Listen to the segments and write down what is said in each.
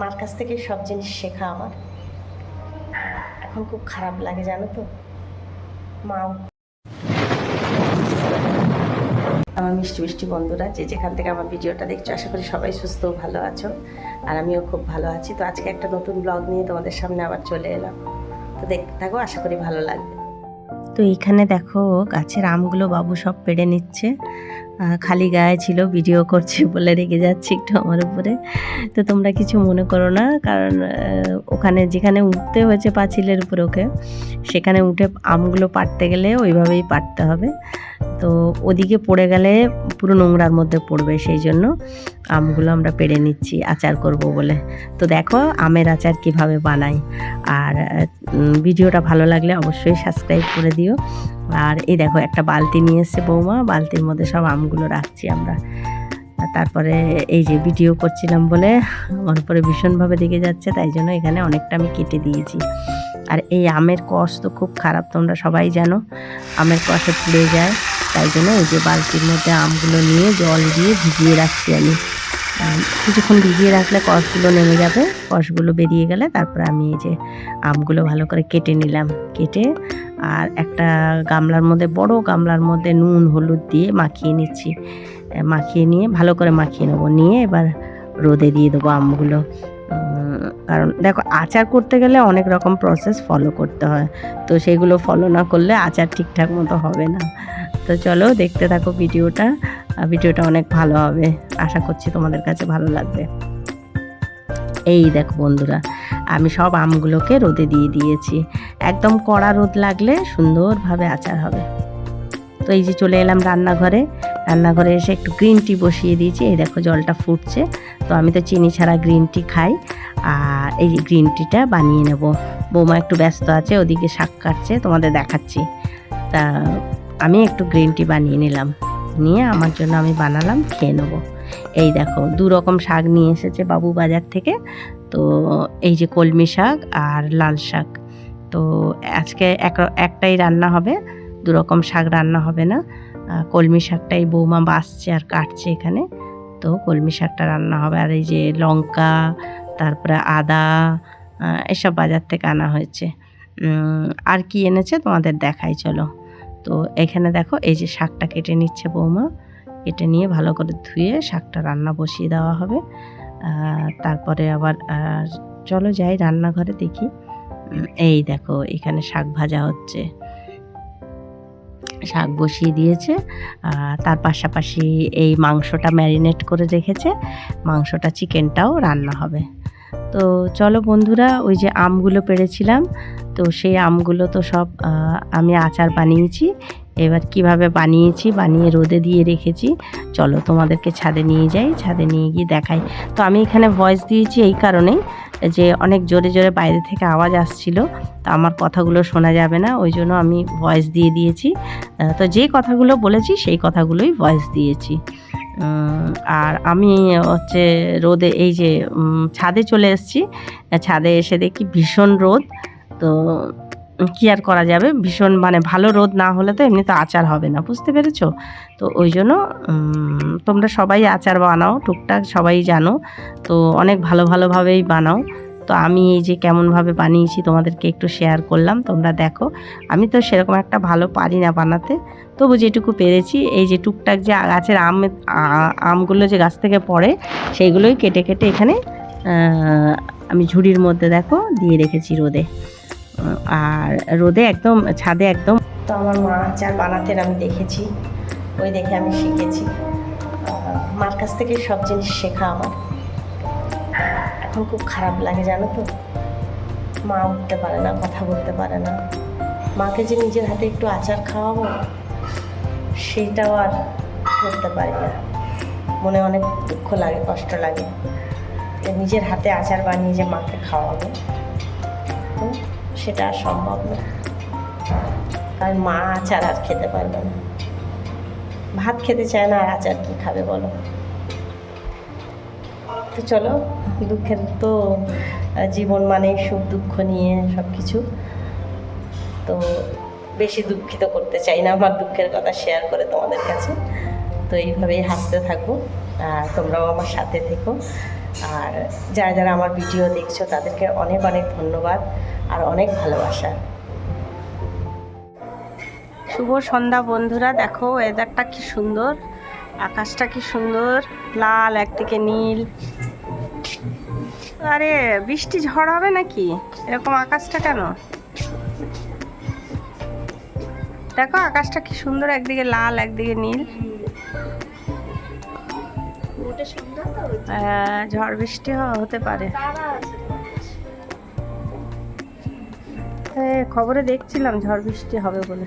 মার কাছ থেকে সব জিনিস শেখা আমার। এখন খুব খারাপ লাগে, জানো তো। মাও। আমার মিষ্টি মিষ্টি বন্ধুরা, যে যেখান থেকে আমার ভিডিওটা দেখছ, আশা করি সবাই সুস্থ ভালো আছো, আর আমিও খুব ভালো আছি। তো আজকে একটা নতুন ব্লগ নিয়ে তোমাদের সামনে আবার চলে এলাম। তো দেখতে থাকো আশা করি ভালো লাগবে। তো এইখানে দেখো, গাছের আমগুলো বাবু সব পেড়ে নিচ্ছে। খালি গায়ে ছিল, ভিডিও করছি বলে রেগে যাচ্ছে একটু আমার উপরে। তো তোমরা কিছু মনে করো না, কারণ ওখানে যেখানে উঠতে হয়েছে পাঁচিলের উপরে ওকে, সেখানে উঠে আমগুলো পাটতে গেলে ওইভাবেই পাড়তে হবে। তো ওদিকে পড়ে গেলে পুরো নোংরার মধ্যে পড়বে, সেই জন্য আমগুলো আমরা পেড়ে নিচ্ছি, আচার করব বলে। তো দেখো আমের আচার কীভাবে বানাই। আর ভিডিওটা ভালো লাগলে অবশ্যই সাবস্ক্রাইব করে দিও। আর এই দেখো একটা বালতি নিয়ে এসছে বৌমা। বালতির মধ্যে সব আমগুলো রাখছি আমরা। তারপরে এই যে ভিডিও করছিলাম বলে আমার উপরে ভীষণভাবে রেগে যাচ্ছে তাই জন্য এখানে অনেকটা আমি কেটে দিয়েছি। আর এই আমের কষ তো খুব খারাপ তোমরা সবাই জানো। আমের কষে পুড়ে যায় তাই জন্য এই যে বালতির মধ্যে আমগুলো নিয়ে জল দিয়ে ভিজিয়ে রাখছি আম, কিছুক্ষণ ভিজিয়ে রাখলে কষগুলো নেমে যাবে। কষগুলো বেরিয়ে গেলে তারপরে আমি এই যে আমগুলো ভালো করে কেটে নিলাম। কেটে আর একটা গামলার মধ্যে, বড় গামলার মধ্যে নুন, হলুদ দিয়ে মাখিয়ে নিচ্ছি। মাখিয়ে নিয়ে ভালো করে মাখিয়ে নেব। নিয়ে এবার রোদে দিয়ে দেবো আমগুলো। কারণ দেখো, আচার করতে গেলে অনেক রকম প্রসেস ফলো করতে হয়। তো সেগুলো ফলো না করলে আচার ঠিকঠাক মতো হবে না। তো চলো দেখতে থাকো ভিডিওটা। ভিডিওটা অনেক ভালো হবে। আশা করছি তোমাদের কাছে ভালো লাগবে। এই দেখো বন্ধুরা, আমি সব আমগুলোকে রোদে দিয়ে দিয়েছি। একদম কড়া রোদ লাগলে সুন্দরভাবে আচার হবে। তো এই যে চলে এলাম রান্নাঘরে। রান্নাঘরে এসে একটু গ্রিন টি বসিয়ে দিয়েছি। এই দেখো জলটা ফুটছে। তো আমি তো চিনি ছাড়া গ্রিন টি খাই। আর এই যে গ্রিন টিটা বানিয়ে নেব। বৌমা একটু ব্যস্ত আছে, ওদিকে শাক কাটছে, তোমাদের দেখাচ্ছি। তা আমি একটু গ্রিন টি বানিয়ে নিলাম। নিয়ে আমার জন্য আমি বানালাম, খেয়ে নেব। এই দেখো, দু রকম শাক নিয়ে এসেছে বাবু বাজার থেকে। তো এই যে কলমি শাক আর লাল শাক। তো আজকে এক, একটাই রান্না হবে, দু রকম শাক রান্না হবে না। কলমি শাকটাই বৌমা বাসছে আর কাটছে এখানে। তো কলমি শাকটা রান্না হবে। আর এই যে লঙ্কা, তারপরে আদা এসব বাজার থেকে আনা হয়েছে। আর কি এনেছে তোমাদের দেখাই, চলো। তো এখানে দেখো এই যে শাকটা কেটে নিচ্ছে বৌমা। কেটে নিয়ে ভালো করে ধুয়ে শাকটা রান্না বসিয়ে দেওয়া হবে। তারপরে আবার চলো যাই রান্নাঘরে দেখি। এই দেখো এখানে শাক ভাজা হচ্ছে। শাক বসিয়ে দিয়েছে। তার পাশাপাশি এই মাংসটা ম্যারিনেট করে রেখেছে। মাংসটা, চিকেনটাও রান্না হবে। তো চলো বন্ধুরা, ওই যে আমগুলো পেড়েছিলাম তো সেই আমগুলো তো সব আমি আচার বানিয়েছি। এবার কীভাবে বানিয়েছি, বানিয়ে রোদে দিয়ে রেখেছি, চলো তোমাদেরকে ছাদে নিয়ে যাই, ছাদে নিয়ে গিয়ে দেখাই। তো আমি এখানে ভয়েস দিয়েছি এই কারণেই, যে অনেক জোরে জোরে বাইরে থেকে আওয়াজ আসছিল, তো আমার কথাগুলো শোনা যাবে না, ওই জন্য আমি ভয়েস দিয়ে দিয়েছি। তো যে কথাগুলো বলেছি, সেই কথাগুলোই ভয়েস দিয়েছি। আর আমি হচ্ছে রোদে এই যে ছাদে চলে এসেছি। ছাদে এসে দেখি ভীষণ রোদ। তো কি আর করা যাবে? ভীষণ মানে ভালো রোদ না হলে তো এমনি তো আচার হবে না, বুঝতে পেরেছ? তো ওই জন্য তোমরা সবাই আচার বানাও, টুকটাক সবাই জানো। তো অনেক ভালো ভালোভাবেই বানাও। তো আমি এই যে কেমনভাবে বানিয়েছি তোমাদেরকে একটু শেয়ার করলাম, তোমরা দেখো। আমি তো সেরকম একটা ভালো পারি না বানাতে। তবু যেটুকু পেরেছি, এই যে টুকটাক যে গাছের আম আমগুলো যে গাছ থেকে পড়ে, সেইগুলোই কেটে কেটে এখানে আমি ঝুড়ির মধ্যে দেখো দিয়ে রেখেছি রোদে। আর রোদে একদম, ছাদে একদম। তো আমার মা আচার বানাতে আমি দেখেছি, ওই দেখে আমি শিখেছি। মার কাছ থেকে সব জিনিস শেখা আমার। এখন খুব খারাপ লাগে জানো তো। মা উঠতে পারে না, কথা বলতে পারে না। মাকে যে নিজের হাতে একটু আচার খাওয়াবো, সেইটাও আর করতে পারি না। মনে অনেক দুঃখ লাগে, কষ্ট লাগে। নিজের হাতে আচার বানিয়ে যে মাকে খাওয়াবো সেটা আর সম্ভব না। কারণ মা আচার আর খেতে পারবে না। ভাত খেতে চায় না, আর আচার কী খাবে বলো? তো চলো দুঃখের তো জীবন মানে সুখ, দুঃখ নিয়ে সব কিছু তো বেশি দুঃখিত করতে চাই না, আমার দুঃখের কথা শেয়ার করে তোমাদের কাছে। তো এইভাবেই হাসতে থাকব আর তোমরাও আমার সাথে থেকো। আর যারা যারা আমার ভিডিও দেখছ, তাদেরকে অনেক অনেক ধন্যবাদ আর অনেক ভালোবাসা। শুভ সন্ধ্যা বন্ধুরা, দেখো ওয়েদারটা কি সুন্দর। আকাশটা কি সুন্দর লাল একদিকে নীল। আরে বৃষ্টি ঝড় হবে নাকি? এরকম আকাশটা কেন? দেখো আকাশটা কি সুন্দর একদিকে লাল একদিকে নীল। আহ, ঝড় বৃষ্টি হতে পারে। হ্যাঁ খবরে দেখছিলাম ঝড় বৃষ্টি হবে বলে।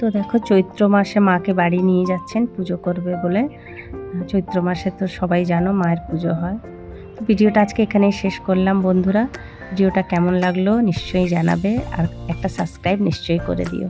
তো দেখো চৈত্র মাসে মাকে বাড়ি নিয়ে যাচ্ছেন, পুজো করবে বলে। চৈত্র মাসে তো সবাই জানো মায়ের পুজো হয়। তো ভিডিওটা আজকে এখানেই শেষ করলাম বন্ধুরা। ভিডিওটা কেমন লাগল নিশ্চয়ই জানাবে আর একটা সাবস্ক্রাইব নিশ্চয়ই করে দিও।